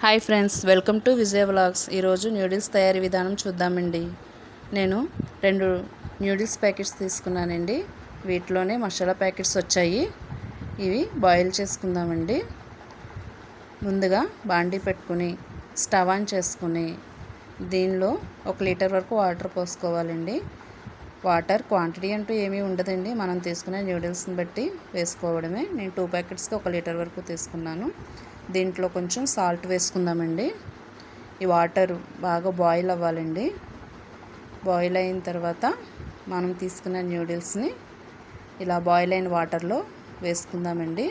Hi friends welcome to Vijaya vlogs. ఈరోజు noodles తయారీ విధానం చూద్దామండి. నేను రెండు న్యూడిల్స్ ప్యాకెట్స్ తీసుకున్నానండి. వీటిలోనే మసాలా ప్యాకెట్స్ వచ్చాయి. ఇవి బాయిల్ చేసుకుందామండి. ముందుగా బాండీ పెట్టుకుని స్టవ్ ఆన్ చేసుకుని దీనిలో ఒక లీటర్ వరకు వాటర్ పోసుకోవాలండి. వాటర్ క్వాంటిటీ అంటూ ఏమీ ఉండదండి. మనం తీసుకునే న్యూడిల్స్ని బట్టి వేసుకోవడమే. నేను టూ ప్యాకెట్స్కి ఒక లీటర్ వరకు తీసుకున్నాను. దీంట్లో కొంచెం సాల్ట్ వేసుకుందామండి. ఈ వాటర్ బాగా బాయిల్ అవ్వాలండి. బాయిల్ అయిన తర్వాత మనం తీసుకున్న న్యూడిల్స్ని ఇలా బాయిల్ అయిన వాటర్లో వేసుకుందామండి.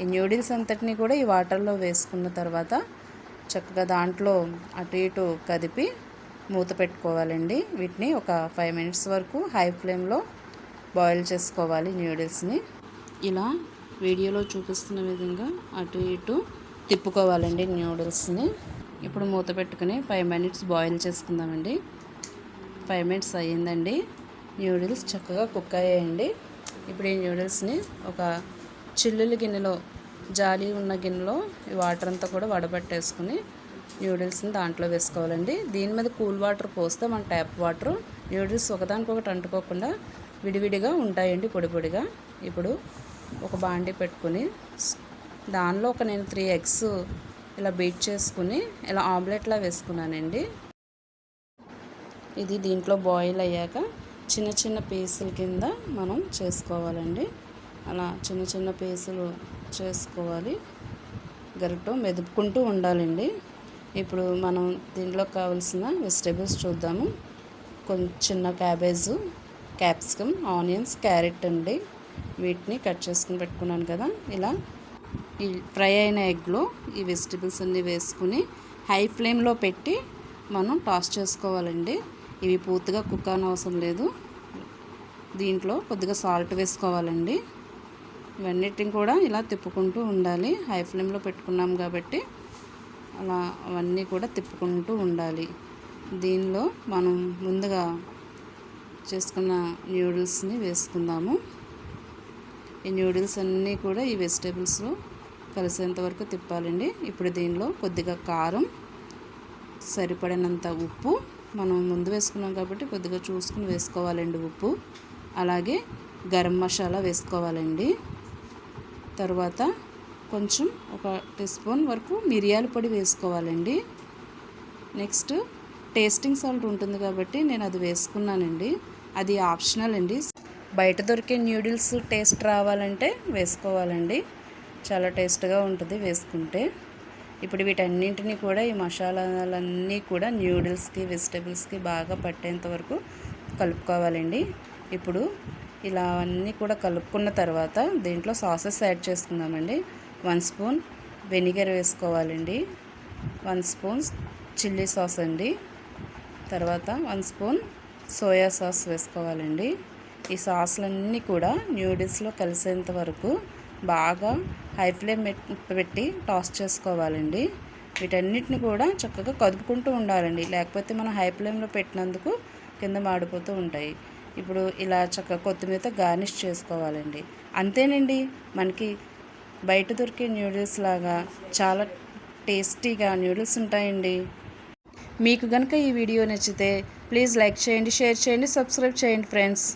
ఈ న్యూడిల్స్ అంతటిని కూడా ఈ వాటర్లో వేసుకున్న తర్వాత చక్కగా దాంట్లో అటు ఇటు కదిపి మూత పెట్టుకోవాలండి. వీటిని ఒక ఫైవ్ మినిట్స్ వరకు హై ఫ్లేమ్లో బాయిల్ చేసుకోవాలి న్యూడిల్స్ని. ఇలా వీడియోలో చూపిస్తున్న విధంగా అటు ఇటు తిప్పుకోవాలండి న్యూడిల్స్ని. ఇప్పుడు మూత పెట్టుకుని ఫైవ్ మినిట్స్ బాయిల్ చేసుకుందామండి. ఫైవ్ మినిట్స్ అయ్యిందండి. న్యూడిల్స్ చక్కగా కుక్ అయ్యాయండి. ఇప్పుడు ఈ న్యూడిల్స్ని ఒక చిల్లుల గిన్నెలో జాలి ఉన్న గిన్నెలో ఈ వాటర్ అంతా కూడా వడబట్టేసుకుని న్యూడిల్స్ని దాంట్లో వేసుకోవాలండి. దీని మీద కూల్ వాటర్ పోస్తే మన ట్యాప్ వాటర్. న్యూడిల్స్ ఒకదానికొకటి అంటుకోకుండా విడివిడిగా ఉంటాయండి పొడి పొడిగా. ఇప్పుడు ఒక బాండి పెట్టుకుని దానిలో ఒక నేను త్రీ ఎగ్స్ ఇలా బీట్ చేసుకుని ఇలా ఆమ్లెట్లా వేసుకున్నానండి. ఇది దీంట్లో బాయిల్ అయ్యాక చిన్న చిన్న పీసుల కింద మనం చేసుకోవాలండి. అలా చిన్న చిన్న పీసులు చేసుకోవాలి. గరిటో మెదుపుకుంటూ ఉండాలండి. ఇప్పుడు మనం దీంట్లో కావాల్సిన వెజిటేబుల్స్ చూద్దాము. కొంచెం చిన్న క్యాబేజు క్యాప్సికమ్ ఆనియన్స్ క్యారెట్ అండి. వీటిని కట్ చేసుకుని పెట్టుకున్నాను కదా. ఇలా ఈ ఫ్రై అయిన ఎగ్లో ఈ వెజిటేబుల్స్ అన్నీ వేసుకుని హై ఫ్లేమ్లో పెట్టి మనం టాస్ చేసుకోవాలండి. ఇవి పూర్తిగా కుక్ అవసరం లేదు. దీంట్లో కొద్దిగా సాల్ట్ వేసుకోవాలండి. ఇవన్నిటిని కూడా ఇలా తిప్పుకుంటూ ఉండాలి. హై ఫ్లేమ్లో పెట్టుకున్నాం కాబట్టి అలా అవన్నీ కూడా తిప్పుకుంటూ ఉండాలి. దీనిలో మనం ముందుగా చేసుకున్న న్యూడిల్స్ని వేసుకుందాము. ఈ న్యూడిల్స్ అన్నీ కూడా ఈ వెజిటేబుల్స్లో కలిసేంత వరకు తిప్పాలండి. ఇప్పుడు దీనిలో కొద్దిగా కారం సరిపడినంత ఉప్పు. మనం ముందు వేసుకున్నాం కాబట్టి కొద్దిగా చూసుకుని వేసుకోవాలండి ఉప్పు. అలాగే గరం మసాలా వేసుకోవాలండి. తర్వాత కొంచెం ఒక టీ స్పూన్ వరకు మిరియాల పొడి వేసుకోవాలండి. నెక్స్ట్ టేస్టింగ్ సాల్ట్ ఉంటుంది కాబట్టి నేను అది వేసుకున్నానండి. అది ఆప్షనల్ అండి. బయట దొరికే న్యూడిల్స్ టేస్ట్ రావాలంటే వేసుకోవాలండి. చాలా టేస్ట్గా ఉంటుంది వేసుకుంటే. ఇప్పుడు వీటన్నింటినీ కూడా ఈ మసాలాలన్నీ కూడా న్యూడిల్స్కి వెజిటేబుల్స్కి బాగా పట్టేంత వరకు కలుపుకోవాలండి. ఇప్పుడు ఇలా అన్నీ కూడా కలుపుకున్న తర్వాత దీంట్లో సాసెస్ యాడ్ చేసుకుందామండి. వన్ స్పూన్ వెనిగర్ వేసుకోవాలండి. వన్ స్పూన్ చిల్లీ సాస్ అండి. తర్వాత వన్ స్పూన్ సోయా సాస్ వేసుకోవాలండి. ఈ సాస్లన్నీ కూడా న్యూడిల్స్లో కలిసేంత వరకు బాగా హై ఫ్లేమ్ పెట్టి టాస్ చేసుకోవాలండి. వీటన్నిటిని కూడా చక్కగా కదుపుకుంటూ ఉండాలండి. లేకపోతే మనం హై ఫ్లేమ్లో పెట్టినందుకు కింద మాడిపోతూ ఉంటాయి. ఇప్పుడు ఇలా చక్కగా కొత్తిమీరతో గార్నిష్ చేసుకోవాలండి. అంతేనండి మనకి బయట దొరికే న్యూడిల్స్ లాగా చాలా టేస్టీగా న్యూడిల్స్ ఉంటాయండి. మీకు కనుక ఈ వీడియో నచ్చితే ప్లీజ్ లైక్ చేయండి షేర్ చేయండి సబ్స్క్రైబ్ చేయండి ఫ్రెండ్స్.